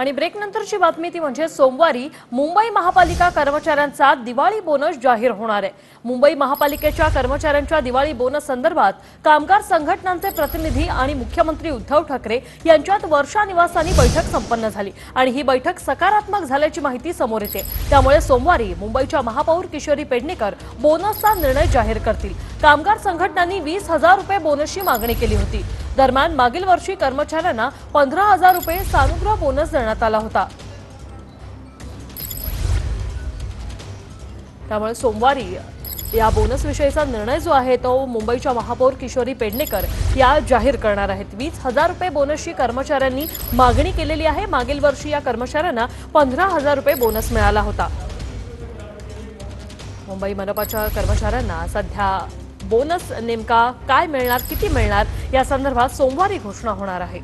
आणि ब्रेक नंतरची बातमी ती म्हणजे सोमवारी मुंबई महापालिका कर्मचाऱ्यांचा दिवाळी बोनस जाहीर होणार आहे. मुंबई महापालिकेच्या कर्मचाऱ्यांच्या दिवाळी बोनस संदर्भात कामगार संघटनांचे प्रतिनिधी आणि मुख्यमंत्री उद्धव ठाकरे यांच्यात वर्षा निवासानी बैठक संपन्न झाली आणि ही बैठक सकारात्मक झाल्याची माहिती समोर येते. त्यामुळे सोमवारी मुंबईच्या महापौर किशोरी पेडणेकर बोनसचा निर्णय जाहीर करतील. कामगार संघटनांनी वीस हजार रुपये बोनसची मागणी केली होती. दरम्यान मागील वर्षी कर्मचाऱ्यांना पंधरा हजार रुपये सानुग्रह बोनस देण्यात आला होता. त्यामुळे सोमवारी या बोनस विषयीचा निर्णय जो आहे तो मुंबईच्या महापौर किशोरी पेडणेकर या जाहीर करणार आहेत. वीस हजार रुपये बोनसची कर्मचाऱ्यांनी मागणी केलेली आहे. मागील वर्षी या कर्मचाऱ्यांना पंधरा हजार रुपये बोनस मिळाला होता. मुंबई मनपाच्या कर्मचाऱ्यांना सध्या बोनस नेमका काय मिळणार किती मिळणार या संदर्भात सोमवारी घोषणा होणार आहे.